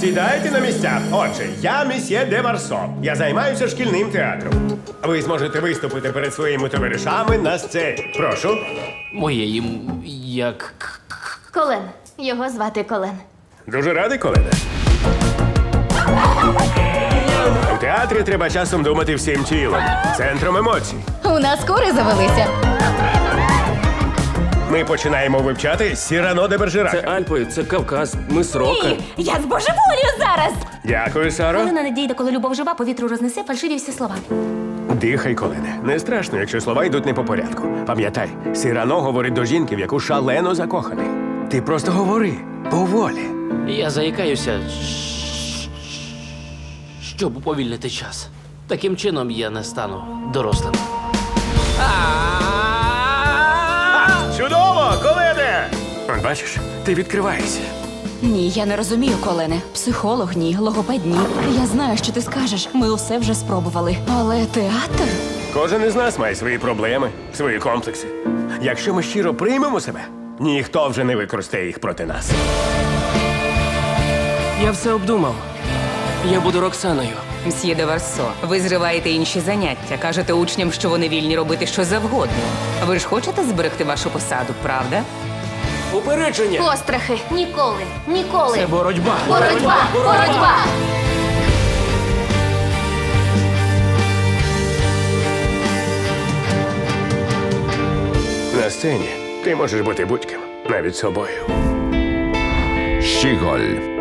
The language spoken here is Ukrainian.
Сідайте на місця. Отже, я месьє де Варсо. Я займаюся шкільним театром. Ви зможете виступити перед своїми товаришами на сцені. Прошу. Моє їм як. Колен. Його звати Колен. Дуже радий, Колене. У театрі треба часом думати всім тілом, центром емоцій. У нас кури завелися. Ми починаємо вивчати Сірано де Бержерака. Це Альпи, це Кавказ, ми срока. Я збожеволію зараз. Дякую, Саро. Хвилина не дійде, коли любов жива, повітру рознесе фальшиві всі слова. Дихай, Колене. Не страшно, якщо слова йдуть не по порядку. Пам'ятай, Сірано говорить до жінки, в яку шалено закоханий. Ти просто говори поволі. Я заїкаюся, щоб уповільнити час. Таким чином я не стану дорослим. Он бачиш, ти відкриваєшся. Ні, я не розумію, Колене. Психолог ні, логопед ні. Я знаю, що ти скажеш. Ми усе вже спробували. Але театр? Кожен із нас має свої проблеми, свої комплекси. Якщо ми щиро приймемо себе, ніхто вже не використає їх проти нас. Я все обдумав. Я буду Роксаною. Мсьє де Варсо, ви зриваєте інші заняття, кажете учням, що вони вільні робити що завгодно. Ви ж хочете зберегти вашу посаду, правда? Упередження! Острахи. Ніколи. Ніколи. Це боротьба. Боротьба. Боротьба. На сцені ти можеш бути будь-ким, навіть собою. Щіголь